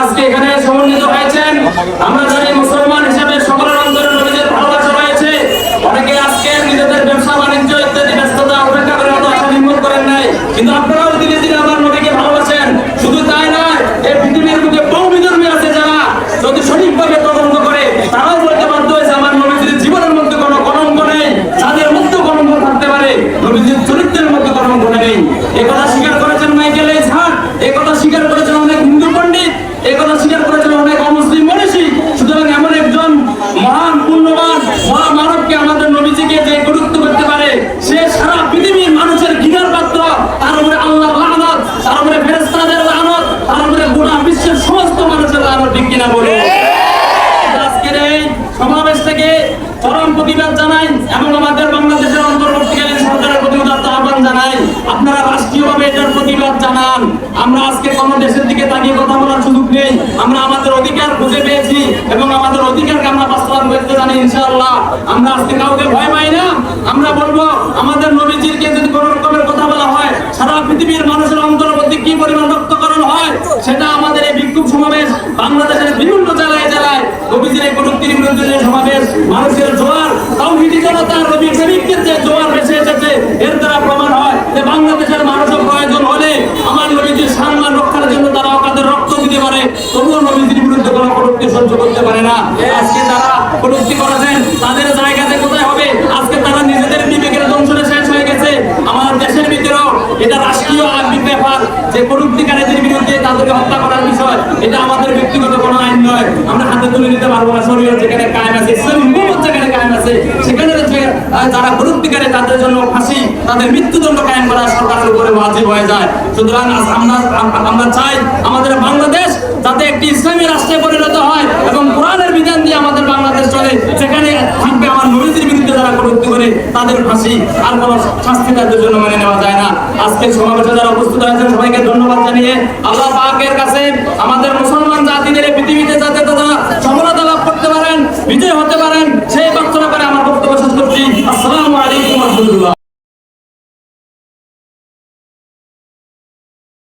আজকে এখানে হয়েছেন। আমরা জানি মুসলমান হিসেবে অনেকে আজকে নিজেদের ব্যবসা বাণিজ্য ইত্যাদি ব্যস্ততা অপেক্ষা করে করেন নাই। কিন্তু আপনারাও দিনে দিনে আমার নবীকে ভালোবাসেন শুধু তাই নয় এই পৃথিবীর বুকে বহু বিধর্মী আছে যারা যদি সঠিকভাবে তদন্ত করে তারাও বলতে বাধ্য হয়েছে আমার নবীজির জীবনের মধ্যে কোনো কলঙ্ক নেই যাদের মধ্যে কলঙ্ক থাকতে পারে নবীজির চরিত্রের মধ্যে কলঙ্ক নেই এই কথা স্বীকার করেছেন মাইকেল এইচ হার্ট এই কথা স্বীকার করেছেন অনেক হিন্দু পণ্ডিত এই কথা স্বীকার করেছেন অনেক অমুসলিম মনীষী সুতরাং এমন একজন মহান পুণ্যবান আমাদের নবীজিকে যে গুরুত্ব করতে পারে সে সারা পৃথিবীর মানুষের ঘৃণার পাত্র। তার উপরে আল্লাহ লানত তার উপরে ফেরেস্তাদের লানত তার উপরে গোটা বিশ্বের সমস্ত মানুষের লানত ঠিক কিনা বলুন? আজকের এই সমাবেশ থেকে চরম প্রতিবাদ জানাই এবং আমাদের বাংলাদেশের অন্তর্বর্তীকালীন সরকারের প্রতি উদাত্ত আহ্বান জানাই আপনারা রাষ্ট্রীয়ভাবে এটার প্রতিবাদ জানান আমরা আজকে কোন তাকিয়ে কথা বলার সুযোগ নেই। আমরা আমাদের অধিকার খুঁজে পেয়েছি এবং আমাদের অধিকারকে আমরা বাস্তবায়ন করতে জানি, ইনশাআল্লাহ। আমরা আজকে কাউকে ভয় পাই না। আমরা বলব, আমাদের নবীজিরকে যদি কোনো রকমের কথা বলা হয়, সারা পৃথিবীর মানুষের অন্তর্বর্তী কি পরিমাণ রক্তকরণ হয়, সেটা আমাদের এই বিক্ষোভ সমাবেশ বাংলাদেশের বিভিন্ন জেলায় জেলায় নবীজির এই প্রযুক্তির বিরুদ্ধে সমাবেশ, মানুষের জোয়ার, তাওহীদি জনতার নবী প্রেমিকদের যে জোয়ার ভেসে এসেছে এর দ্বারা প্রমাণ হয় যে বাংলাদেশের মানুষের প্রয়োজন হলে আমার নবীজির সম্মান রক্ষার জন্য তারা তাদের রক্ত দিতে পারে তবুও নবীজির বিরুদ্ধে কোনো কটূক্তি সহ্য করতে পারে না। আজকে যারা কটূক্তি করেছেন তাদের জায়গাতে কোথায় হবে? আজকে তারা নিজেদের বিবেকের দংশনে শেষ হয়ে গেছে। আমাদের দেশের ভিতরেও এটা রাষ্ট্রীয় ব্যাপার। যে কটূক্তিকারীদের বিরুদ্ধে তাদেরকে হত্যা করার বিষয় এটা আমাদের ব্যক্তিগত কোনো আইন নয়। আমরা হাতে তুলে নিতে পারব না। শরীয়ত যেখানে কায়েম আছে যেখানে কায়েম আছে সেখানে যারা কটূক্তিকারী তাদের জন্য ফাঁসি তাদের মৃত্যুদণ্ড কায়েম করা সরকারের উপরে ওয়াজিব হয়ে যায়। সুতরাং আমরা আমরা চাই আমাদের বাংলাদেশ যাতে একটি ইসলামী রাষ্ট্রে আমাদের ফাঁসি, আর কোন শাস্তি তাদের জন্য মেনে নেওয়া যায় না। আজকে সমাবেশে যারা উপস্থিত হয়েছেন সবাইকে ধন্যবাদ জানিয়ে আল্লাহ পাকের কাছে আমাদের মুসলমান জাতিদের পৃথিবীতে যাতে তারা সফলতা লাভ করতে পারেন, বিজয় হতে পারেন, সেই প্রার্থনা করে আমার বক্তব্য শেষ করছি। আসসালামু আলাইকুম রহমতুল্লাহ।